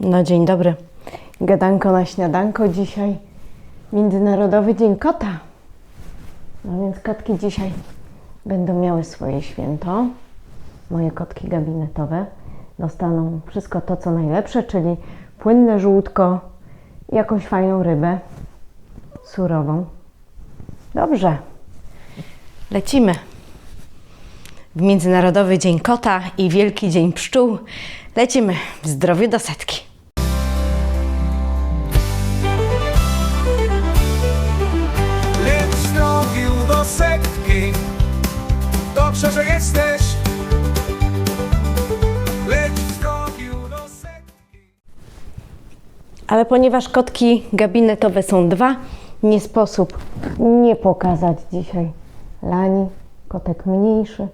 No dzień dobry. Gadanko na śniadanko dzisiaj. Międzynarodowy Dzień Kota. No więc kotki dzisiaj będą miały swoje święto. Moje kotki gabinetowe dostaną wszystko to, co najlepsze, czyli płynne żółtko jakąś fajną rybę surową. Dobrze. Lecimy. W Międzynarodowy Dzień Kota i Wielki Dzień Pszczół lecimy w zdrowiu do setki. Dobrze, że jesteś Ale ponieważ kotki gabinetowe są dwa, nie sposób nie pokazać dzisiaj Lani, kotek mniejszy,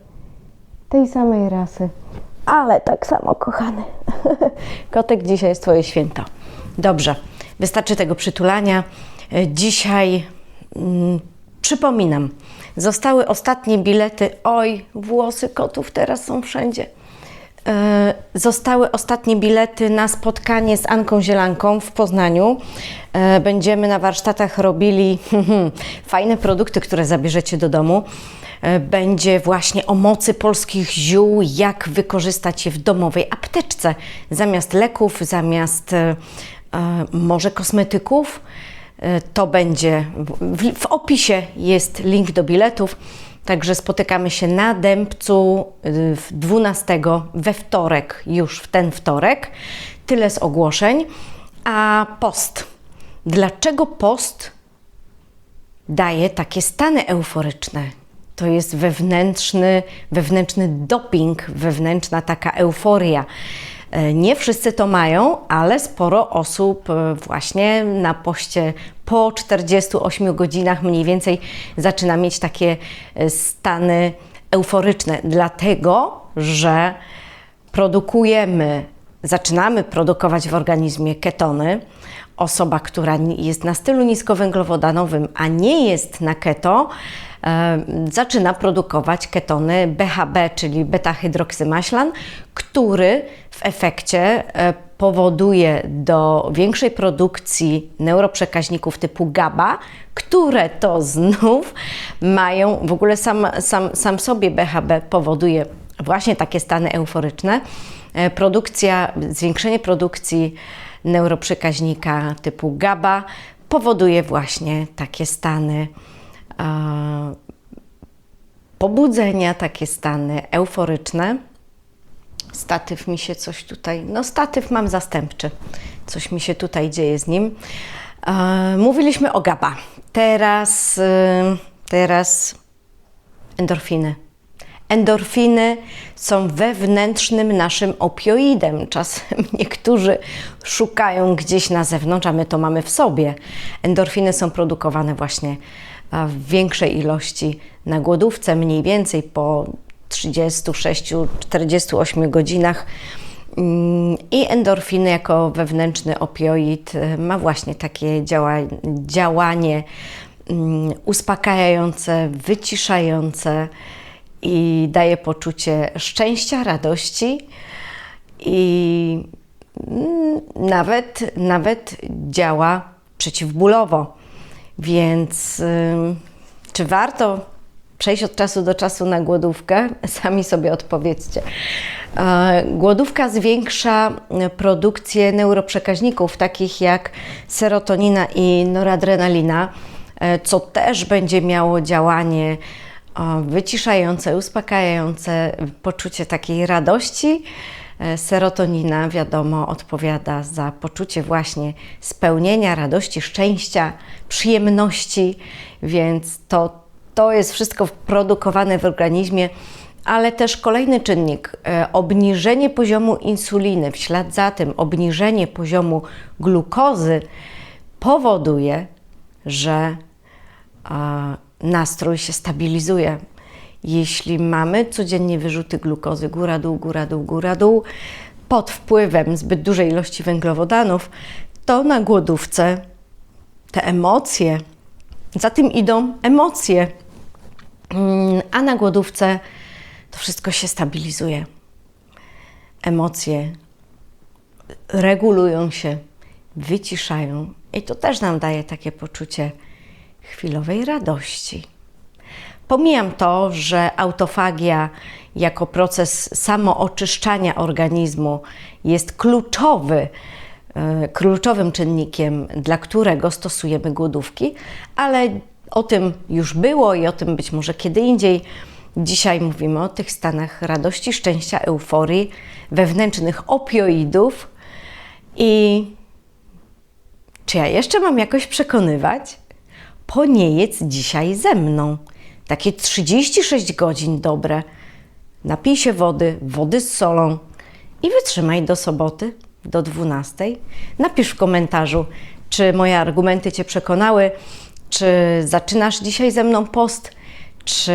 tej samej rasy, ale tak samo kochany. Kotek dzisiaj jest Twoje święto. Dobrze, wystarczy tego przytulania. E, Dzisiaj mm, przypominam, zostały ostatnie bilety. Oj, włosy kotów teraz są wszędzie. E, Zostały ostatnie bilety na spotkanie z Anką Zielanką w Poznaniu. E, Będziemy na warsztatach robili fajne produkty, które zabierzecie do domu. E, Będzie właśnie o mocy polskich ziół, jak wykorzystać je w domowej apteczce zamiast leków, zamiast może kosmetyków. E, To będzie w, w, opisie jest link do biletów. Także spotykamy się na Dębcu y, w 12 we wtorek, już w ten wtorek. Tyle z ogłoszeń. A post. Dlaczego post daje takie stany euforyczne? To jest wewnętrzny, wewnętrzny doping, wewnętrzna taka euforia. E, Nie wszyscy to mają, ale sporo osób e, właśnie na poście po 48 godzinach mniej więcej zaczyna mieć takie e, stany euforyczne, dlatego że produkujemy, zaczynamy produkować w organizmie ketony. Osoba, która jest na stylu niskowęglowodanowym, a nie jest na keto, zaczyna produkować ketony BHB, czyli beta-hydroksymaślan, który w efekcie e, powoduje do większej produkcji neuroprzekaźników typu GABA, które to znów mają, w ogóle sam, sam, sam sobie BHB powoduje właśnie takie stany euforyczne. E, Produkcja, zwiększenie produkcji neuroprzekaźnika typu GABA powoduje właśnie takie stany pobudzenia, takie stany euforyczne. Statyw mi się coś tutaj, no statyw mam zastępczy, coś mi się tutaj dzieje z nim. Mówiliśmy o GABA, teraz, e, teraz endorfiny. Endorfiny są wewnętrznym naszym opioidem. Czasem niektórzy szukają gdzieś na zewnątrz, a my to mamy w sobie. Endorfiny są produkowane właśnie w większej ilości na głodówce, mniej więcej po 36-48 godzinach. Mm, I endorfiny jako wewnętrzny opioid y, ma właśnie takie działa, działanie mm, uspokajające, wyciszające i daje poczucie szczęścia, radości i mm, nawet, nawet działa przeciwbólowo. Więc czy warto przejść od czasu do czasu na głodówkę? Sami sobie odpowiedzcie. E, Głodówka zwiększa e, produkcję neuroprzekaźników, takich jak serotonina i noradrenalina, e, co też będzie miało działanie wyciszające, uspokajające, poczucie takiej radości. E, Serotonina, wiadomo, odpowiada za poczucie właśnie spełnienia, radości, szczęścia, przyjemności, więc to, to jest wszystko produkowane w organizmie, ale też kolejny czynnik e, obniżenie poziomu insuliny, w ślad za tym obniżenie poziomu glukozy powoduje, że nastrój się stabilizuje. Jeśli mamy codziennie wyrzuty glukozy góra dół, góra dół, góra dół, pod wpływem zbyt dużej ilości węglowodanów, to na głodówce te emocje, za tym idą emocje, Mm, a na głodówce to wszystko się stabilizuje. Emocje regulują się, wyciszają. I to też nam daje takie poczucie chwilowej radości. Pomijam to, że autofagia jako proces samooczyszczania organizmu jest kluczowy, e, kluczowym czynnikiem, dla którego stosujemy głodówki, ale o tym już było i o tym być może kiedy indziej. Dzisiaj mówimy o tych stanach radości, szczęścia, euforii, wewnętrznych opioidów i czy ja jeszcze mam jakoś przekonywać? Po nie jedz dzisiaj ze mną. Takie 36 godzin dobre. Napij się wody, wody z solą i wytrzymaj do soboty, do 12. Napisz w komentarzu, czy moje argumenty Cię przekonały, czy zaczynasz dzisiaj ze mną post, czy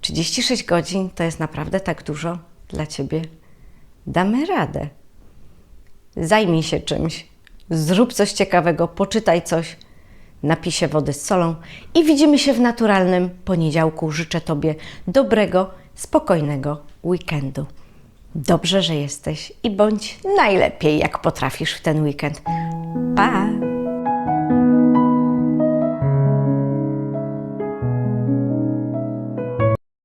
36 godzin to jest naprawdę tak dużo dla Ciebie. Damy radę zajmij się czymś, zrób coś ciekawego, poczytaj coś, napij się wody z solą i widzimy się w naturalnym poniedziałku. Życzę Tobie dobrego, spokojnego weekendu. Dobrze, że jesteś i bądź najlepiej, jak potrafisz w ten weekend. Pa!